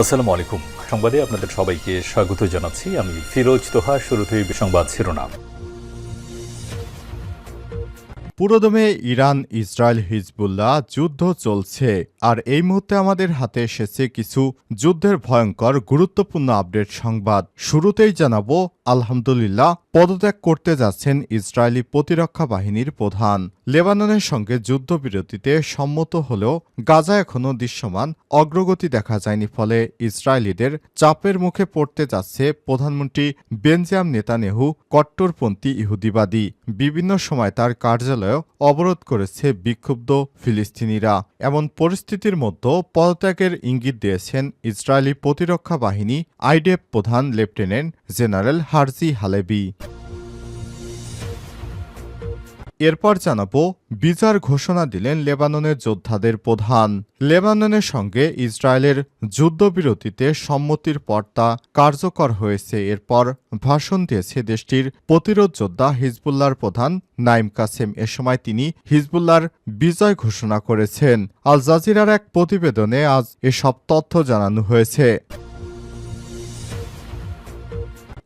আসসালামু আলাইকুম সংবাদে আপনাদের সবাইকে স্বাগত জানাচ্ছি। আমি ফিরোজ তোহা, শুরুতেই সংবাদ শিরোনাম। পুরোদমে ইরান ইসরায়েল হিজবুল্লাহ যুদ্ধ চলছে। আর এই মুহূর্তে আমাদের হাতে এসেছে কিছু যুদ্ধের ভয়ঙ্কর, গুরুত্বপূর্ণ আপডেট সংবাদ। শুরুতেই জানাব, আলহামদুলিল্লাহ, পদত্যাগ করতে যাচ্ছেন ইসরায়েলি প্রতিরক্ষা বাহিনীর প্রধান। লেবাননের সঙ্গে যুদ্ধবিরতিতে সম্মত হলেও গাজা এখনও দৃশ্যমান, অগ্রগতি দেখা যায়নি ফলে ইসরায়েলিদের চাপের মুখে পড়তে যাচ্ছে প্রধানমন্ত্রী বেনজিয়াম নেতানেহু, কট্টরপন্থী ইহুদিবাদী। বিভিন্ন সময় তার কার্যালয় অবরোধ করেছে বিক্ষুব্ধ ফিলিস্তিনিরা। এমন পরিস্থিতির মধ্যে পদত্যাগের ইঙ্গিত দিয়েছেন ইসরায়েলি প্রতিরক্ষা বাহিনী আইডেপ প্রধান লেফটেন্যান্ট জেনারেল হারজি হালেবি। এরপর জানাব বিচার ঘোষণা দিলেন লেবাননের যোদ্ধাদের প্রধান। লেবাননের সঙ্গে ইসরায়েলের যুদ্ধবিরতিতে সম্মতির পর্তা কার্যকর হয়েছে। এরপর ভাষণ দিয়েছে দেশটির প্রতিরোধ যোদ্ধা হিজবুল্লাহর প্রধান নাইম কাসেম। এ সময় তিনি হিজবুল্লাহর বিজয় ঘোষণা করেছেন। আল জাজিরার এক প্রতিবেদনে আজ এসব তথ্য জানানো হয়েছে।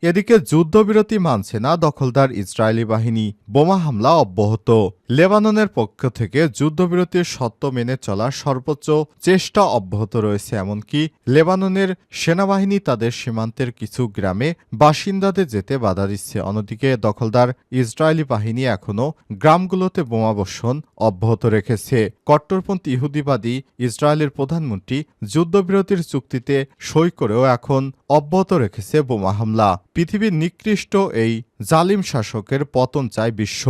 এদিকে যুদ্ধবিরতি মানছে না দখলদার ইসরায়েলি বাহিনী। বোমা হামলা অব্যাহত। লেবাননের পক্ষ থেকে যুদ্ধবিরতির সত্য মেনে চলার সর্বোচ্চ চেষ্টা অব্যাহত রয়েছে, এমনকি লেবাননের সেনাবাহিনী তাদের সীমান্তের কিছু গ্রামে বাসিন্দাদের যেতে বাধা দিচ্ছে। অন্যদিকে, দখলদার ইসরায়েলি বাহিনী এখনও গ্রামগুলোতে বোমাবর্ষণ অব্যাহত রেখেছে। কট্টরপন্থী ইহুদিবাদী ইসরায়েলের প্রধানমন্ত্রী যুদ্ধবিরতির চুক্তিতে সই করেও এখন অব্যাহত রেখেছে বোমা হামলা। পৃথিবীর নিকৃষ্ট এই জালিম শাসকের পতন চায় বিশ্ব।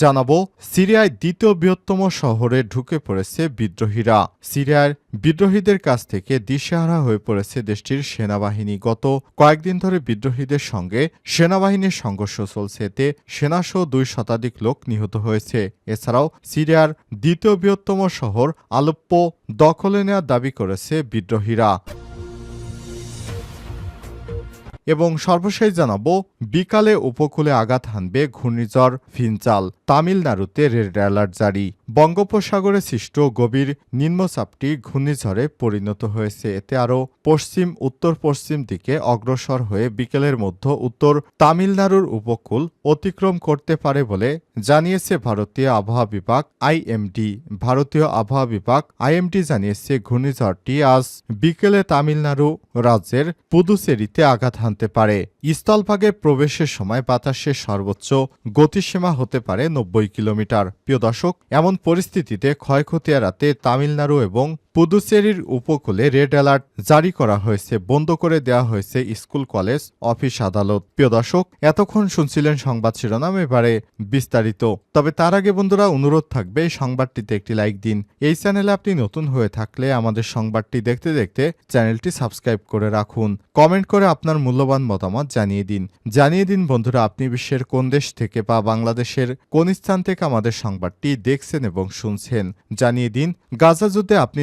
জানাব, সিরিয়ায় দ্বিতীয় বৃহত্তম শহরে ঢুকে পড়েছে বিদ্রোহীরা। সিরিয়ার বিদ্রোহীদের কাছ থেকে দিশেহারা হয়ে পড়েছে দেশটির সেনাবাহিনী। গত কয়েকদিন ধরে বিদ্রোহীদের সঙ্গে সেনাবাহিনীর সংঘর্ষ চলছে। এতে সেনাসহ দুই শতাধিক লোক নিহত হয়েছে। এছাড়াও সিরিয়ার দ্বিতীয় বৃহত্তম শহর আলোপ্পো দখলে নেওয়ার দাবি করেছে বিদ্রোহীরা। এবং সর্বশেষ জানাব, বিকালে উপকূলে আঘাত হানবে ঘূর্ণিঝড় ফিনচাল, তামিলনাড়ুতে রেড অ্যালার্ট জারি। বঙ্গোপসাগরে সৃষ্ট গভীর নিম্নচাপটি ঘূর্ণিঝড়ে পরিণত হয়েছে। এতে আরও পশ্চিম উত্তর পশ্চিম দিকে অগ্রসর হয়ে বিকেলের মধ্য উত্তর তামিলনাড়ুর উপকূল অতিক্রম করতে পারে বলে জানিয়েছে ভারতীয় আবহাওয়া বিভাগ আইএমডি। ভারতীয় আবহাওয়া বিভাগ আইএমডি জানিয়েছে, ঘূর্ণিঝড়টি আজ বিকেলে তামিলনাড়ু রাজ্যের পুদুচেরিতে আঘাত হানতে পারে। স্থলভাগে প্রবেশের সময় বাতাসের সর্বোচ্চ গতিসীমা হতে পারে নব্বই কিলোমিটার। প্রিয় দর্শক, এমন পরিস্থিতিতে ক্ষয়ক্ষতি এড়াতে তামিলনাড়ু এবং পুদুচেরির উপকূলে রেড অ্যালার্ট জারি করা হয়েছে, বন্ধ করে দেওয়া হয়েছে স্কুল, কলেজ, অফিস, আদালত। প্রিয় দর্শক, এতক্ষণ শুনছিলেন সংবাদ শিরোনাম, এবারে বিস্তারিত। তবে তার আগে বন্ধুরা, অনুরোধ থাকবে, এই সংবাদটিতে একটি লাইক দিন। এই চ্যানেলে আপনি নতুন হয়ে থাকলে আমাদের সংবাদটি দেখতে দেখতে চ্যানেলটি সাবস্ক্রাইব করে রাখুন। কমেন্ট করে আপনার মূল্যবান মতামত জানিয়ে দিন। জানিয়ে দিন, বন্ধুরা, আপনি বিশ্বের কোন দেশ থেকে বা বাংলাদেশের কোন স্থান থেকে আমাদের সংবাদটি দেখছেন এবং শুনছেন। জানিয়ে দিন, গাজা যুদ্ধে আপনি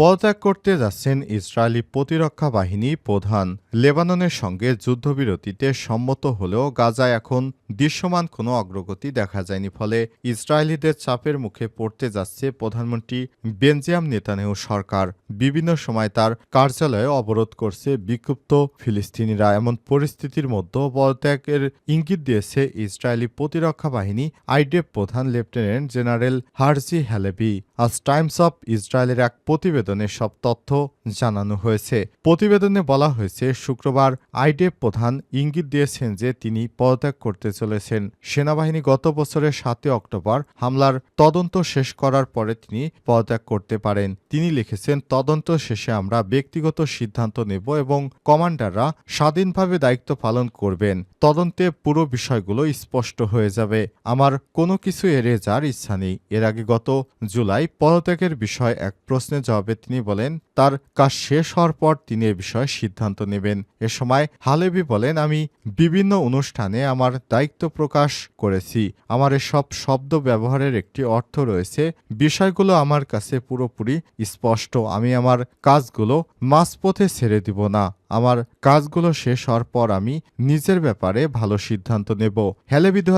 পদত্যাগ করতে যাচ্ছেন ইসরায়েলি প্রতিরক্ষা বাহিনী প্রধান। লেবাননের সঙ্গে যুদ্ধবিরতিতে সম্মত হলেও গাজায় এখন দৃশ্যমান কোনো অগ্রগতি দেখা যায়নি, ফলে ইসরায়েলিদের চাপের মুখে পড়তে যাচ্ছে প্রধানমন্ত্রী বেনজিয়াম নেতানেহু সরকার। বিভিন্ন সময় তার কার্যালয়ে অবরোধ করছে বিক্ষুব্ধ ফিলিস্তিনিরা। এমন পরিস্থিতির মধ্যে পদত্যাগের ইঙ্গিত দিয়েছে ইসরায়েলি প্রতিরক্ষা বাহিনী। আইডেপ প্রধান লেফটেন্যান্ট জেনারেল হারজি হ্যালেবি আজ টাইমস অফ ইসরায়েলের এক প্রতিবেদনে সব তথ্য জানানো হয়েছে। প্রতিবেদনে বলা হয়েছে, শুক্রবার আইডেপ প্রধান ইঙ্গিত দিয়েছেন যে তিনি পদত্যাগ করতে চলেছেন। সেনাবাহিনী গত বছরের সাতই অক্টোবর হামলার তদন্ত শেষ করার পরে তিনি পদত্যাগ করতে পারেন। তিনি লিখেছেন, তদন্ত শেষে আমরা ব্যক্তিগত সিদ্ধান্ত নেব এবং কমান্ডাররা স্বাধীনভাবে দায়িত্ব পালন করবেন। তদন্তে পুরো বিষয়গুলো স্পষ্ট হয়ে যাবে। আমার কোনো কিছু এড়িয়ে যাওয়ার ইচ্ছা নেই। এর আগে গত জুলাই পদত্যাগের বিষয়ে এক প্রশ্নের জবাবে তিনি বলেন, তার কাজ শেষ হওয়ার পর তিনি এ বিষয়ে সিদ্ধান্ত নেবেন। এ সময় হালেবি বলেন, আমি বিভিন্ন অনুষ্ঠানে আমার দায়িত্ব প্রকাশ করেছি। আমার এসব শব্দ ব্যবহারের একটি অর্থ রয়েছে। বিষয়গুলো আমার কাছে পুরোপুরি স্পষ্ট। আমি আমার কাজগুলো মাঝপথে ছেড়ে দিব না। আমার কাজগুলো শেষ হওয়ার পর আমি নিজের ব্যাপারে ভালো সিদ্ধান্ত নেব। হেলেবি দু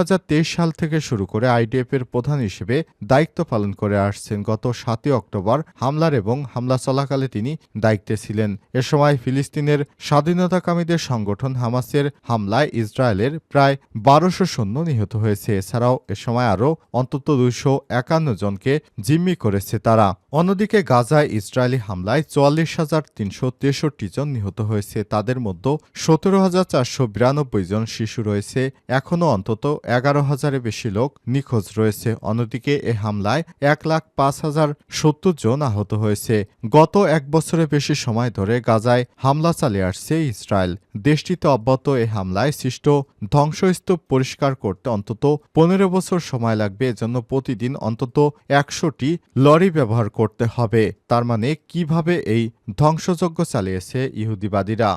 সাল থেকে শুরু করে আইডিএফ এর প্রধান হিসেবে দায়িত্ব পালন করে আসছেন। গত সাতই অক্টোবর হামলার এবং হামলা চলাকালে তিনি দায়িত্বে ছিলেন। এ সময় ফিলিস্তিনের স্বাধীনতাকামীদের সংগঠন হামাসের হামলায় ইসরায়েলের প্রায় বারোশো সৈন্য নিহত হয়েছে। এছাড়াও এ সময় আরও অন্তত দুইশো একান্ন জনকে জিম্মি করেছে তারা। অন্যদিকে গাজায় ইসরায়েলি হামলায় চুয়াল্লিশ হাজার তিনশো তেষট্টি জন নিহত হয়েছে। তাদের মধ্যে সতেরো হাজার চারশো বিরানব্বই জন শিশু রয়েছে। এখনও অন্তত এগারো হাজারের বেশি লোক নিখোঁজ রয়েছে। অন্যদিকে এ হামলায় এক লাখ পাঁচ হাজার সত্তর জন আহত হয়েছে। গত এক বছরের বেশি সময় ধরে গাজায় হামলা চালিয়ে আসছে ইসরায়েল। দেশটিতে অব্যাহত এ হামলায় সৃষ্ট ধ্বংসস্তূপ পরিষ্কার করতে অন্তত পনেরো বছর সময় লাগবে। এজন্য প্রতিদিন অন্তত একশোটি লরি ব্যবহার করতে হবে। তার মানে কীভাবে এই ধ্বংসযজ্ঞ চালিয়েছে ইহুদিবাদীরা?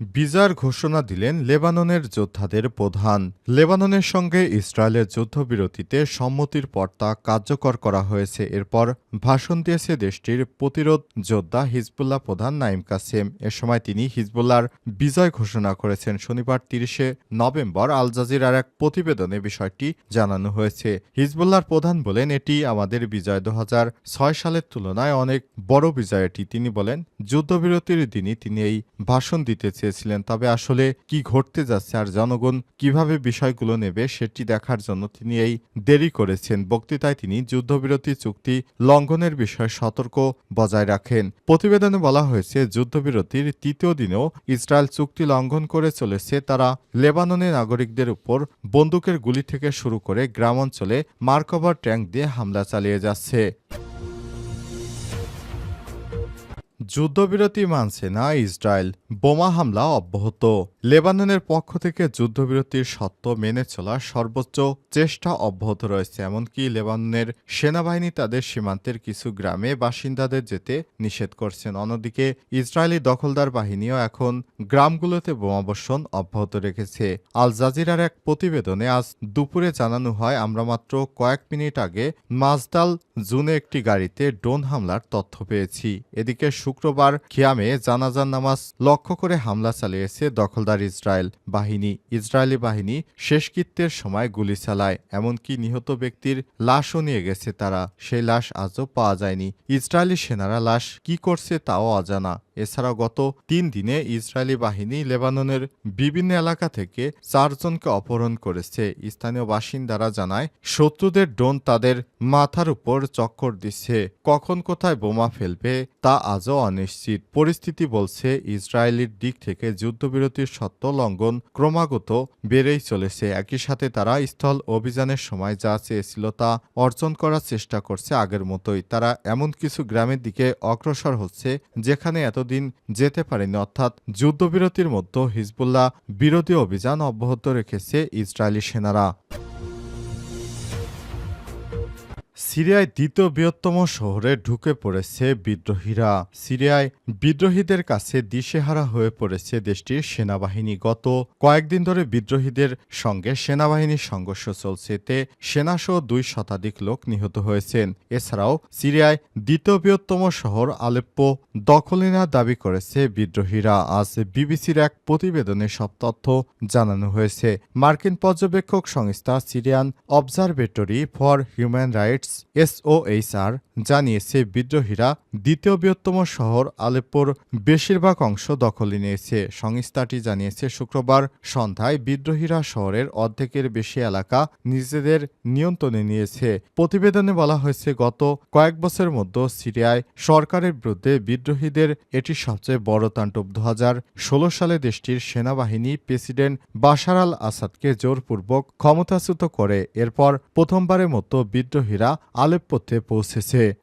বিজয়ের ঘোষণা দিলেন লেবাননের যোদ্ধাদের প্রধান। লেবাননের সঙ্গে ইসরায়েলের যুদ্ধবিরতিতে সম্মতির পর্তা কার্যকর করা হয়েছে। এরপর ভাষণ দিয়েছে দেশটির প্রতিরোধ যোদ্ধা হিজবুল্লাহ প্রধান নাইম কাসেম। এ সময় তিনি হিজবুল্লাহর বিজয় ঘোষণা করেছেন। শনিবার তিরিশে নভেম্বর আল জাজিরার এক প্রতিবেদনে বিষয়টি জানানো হয়েছে। হিজবুল্লাহর প্রধান বলেন, এটি আমাদের বিজয় দু ছয় সালের তুলনায় অনেক বড় বিজয়। এটি তিনি বলেন, যুদ্ধবিরতির দিনই তিনি এই ভাষণ দিতে চেয়েছিলেন। তবে আসলে কি ঘটতে যাচ্ছে আর জনগণ কীভাবে বিষয়গুলো নেবে সেটি দেখার জন্য তিনি এই দেরি করেছেন। বক্তৃতায় তিনি যুদ্ধবিরতি চুক্তি লঙ্ঘনের বিষয়ে সতর্ক বজায় রাখেন। প্রতিবেদনে বলা হয়েছে, যুদ্ধবিরতির তৃতীয় দিনেও ইসরায়েল চুক্তি লঙ্ঘন করে চলেছে। তারা লেবাননের নাগরিকদের উপর বন্দুকের গুলি থেকে শুরু করে গ্রামাঞ্চলে মার্কভার ট্যাঙ্ক দিয়ে হামলা চালিয়ে যাচ্ছে। যুদ্ধবিরতি মানছে না ইসরায়েল। বোমা হামলা অব্যাহত। লেবাননের পক্ষ থেকে যুদ্ধবিরতির সত্ত্ব মেনে চলার সর্বোচ্চ চেষ্টা অব্যাহত রয়েছে, এমনকি লেবাননের সেনাবাহিনী তাদের সীমান্তের কিছু গ্রামে বাসিন্দাদের যেতে নিষেধ করছেন অন্যদিকে, ইসরায়েলি দখলদার বাহিনীও এখন গ্রামগুলোতে বোমাবর্ষণ অব্যাহত রেখেছে। আল জাজিরার এক প্রতিবেদনে আজ দুপুরে জানানো হয়, আমরা মাত্র কয়েক মিনিট আগে মাজদাল জুনে একটি গাড়িতে ড্রোন হামলার তথ্য পেয়েছি। এদিকে শুক্রবার খিয়ামে জানাজান নামাজ লক্ষ্য করে হামলা চালিয়েছে দখলদার ইসরায়েল বাহিনী। ইসরায়েলি বাহিনী শেষকৃত্যের সময় গুলি চালায়, এমনকি নিহত ব্যক্তির লাশও নিয়ে গেছে তারা। সেই লাশ আজও পাওয়া যায়নি। ইসরায়েলি সেনারা লাশ কি করছে তাও অজানা। এছাড়াও গত তিন দিনে ইসরায়েলি বাহিনী লেবাননের বিভিন্ন এলাকা থেকে চারজনকে অপহরণ করেছে। স্থানীয় বাসিন্দারা জানায়, শত্রুদের ড্রোন তাদের মাথার উপর চক্কর দিচ্ছে। কখন কোথায় বোমা ফেলবে তা আজও অনিশ্চিত। পরিস্থিতি বলছে, ইসরায়েলের দিক থেকে যুদ্ধবিরতির সত্ত্ব লঙ্ঘন ক্রমাগত বেড়েই চলেছে। একই সাথে তারা স্থল অভিযানের সময় যা চেয়েছিল তা অর্জন করার চেষ্টা করছে আগের মতোই। তারা এমন কিছু গ্রামের দিকে অগ্রসর হচ্ছে, যেখানে এতদিন যেতে পারেনি। অর্থাৎ যুদ্ধবিরতির মধ্যে হিজবুল্লাহ বিরোধী অভিযান অব্যাহত রেখেছে ইসরায়েলি সেনারা। সিরিয়ায় দ্বিতীয় বৃহত্তম শহরে ঢুকে পড়েছে বিদ্রোহীরা। সিরিয়ায় বিদ্রোহীদের কাছে দিশেহারা হয়ে পড়েছে দেশটির সেনাবাহিনী। গত কয়েকদিন ধরে বিদ্রোহীদের সঙ্গে সেনাবাহিনীর সংঘর্ষ চলছে। এতে সেনাসহ দুই শতাধিক লোক নিহত হয়েছেন। এছাড়াও সিরিয়ায় দ্বিতীয় বৃহত্তম শহর আলেপ্পো দখলে নেওয়ার দাবি করেছে বিদ্রোহীরা। আজ বিবিসির এক প্রতিবেদনে সব তথ্য জানানো হয়েছে। মার্কিন পর্যবেক্ষক সংস্থা Syrian Observatory for Human Rights Soasr. জানিয়েছে বিদ্রোহীরা দ্বিতীয় বৃহত্তম শহর আলেপ্পোর বেশিরভাগ অংশ দখলে নিয়েছে। সংস্থাটি জানিয়েছে, শুক্রবার সন্ধ্যায় বিদ্রোহীরা শহরের অর্ধেকের বেশি এলাকা নিজেদের নিয়ন্ত্রণে নিয়েছে। প্রতিবেদনে বলা হয়েছে, গত কয়েক বছরের মধ্যে সিরিয়ায় সরকারের বিরুদ্ধে বিদ্রোহীদের এটি সবচেয়ে বড় তাণ্ডব। দু সালে দেশটির সেনাবাহিনী প্রেসিডেন্ট বাশার আল আসাদকে জোরপূর্বক ক্ষমতাচ্যুত করে। এরপর প্রথমবারের মতো বিদ্রোহীরা আলেপ্পোতে পৌঁছেছে। de